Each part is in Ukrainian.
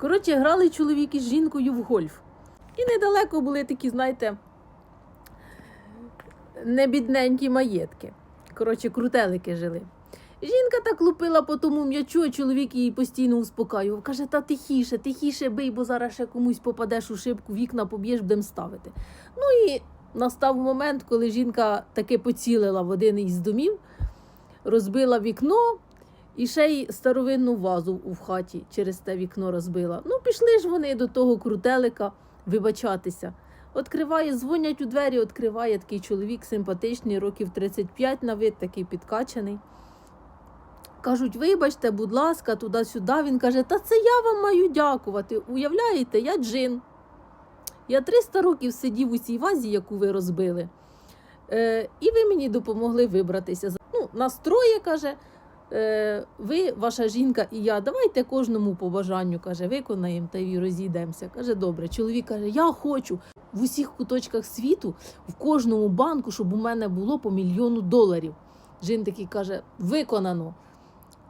Коротше, грали чоловік із жінкою в гольф. І недалеко були такі, знаєте, небідненькі маєтки. Коротше, крутелики жили. Жінка так лупила по тому м'ячу, а чоловік її постійно успокаював. Каже, та тихіше, тихіше бий, бо зараз ще комусь попадеш у шибку, вікна поб'єш, будемо ставити. Ну і настав момент, коли жінка таки поцілила в один із домів, розбила вікно і ще й старовинну вазу в хаті через те вікно розбила. Ну, пішли ж вони до того крутелика вибачатися. Откриває, дзвонять у двері, відкриває такий чоловік симпатичний, років 35 на вид, такий підкачаний. Кажуть, вибачте, будь ласка, туди-сюди. Він каже, та це я вам маю дякувати. Уявляєте, я джин. Я 300 років сидів у цій вазі, яку ви розбили. Е, і ви мені допомогли вибратися. Ну, настроє, каже, ви, ваша жінка і я, давайте кожному по бажанню, каже, виконаємо та й розійдемося. Каже, добре. Чоловік каже, я хочу в усіх куточках світу, в кожному банку, щоб у мене було по мільйону доларів. Жін такий каже, виконано.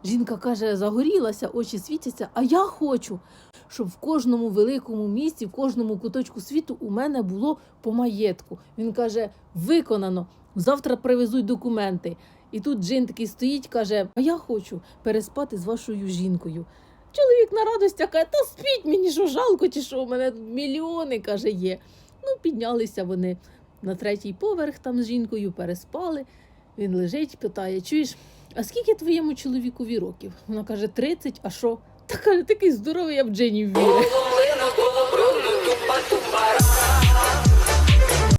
Жінка каже, загорілася, очі світяться, а я хочу, щоб в кожному великому місті, в кожному куточку світу у мене було по маєтку. Він каже, виконано, завтра привезуть документи. І тут Джин такий стоїть, каже: А я хочу переспати з вашою жінкою. Чоловік на радостях каже, та спіть мені, що жалко, чи що у мене мільйони каже, є. Ну, піднялися вони на третій поверх там з жінкою, переспали. Він лежить, питає: чуєш, а скільки твоєму чоловікові років? Вона каже, 30, а що? Та каже, такий здоровий, я в Джині вірю.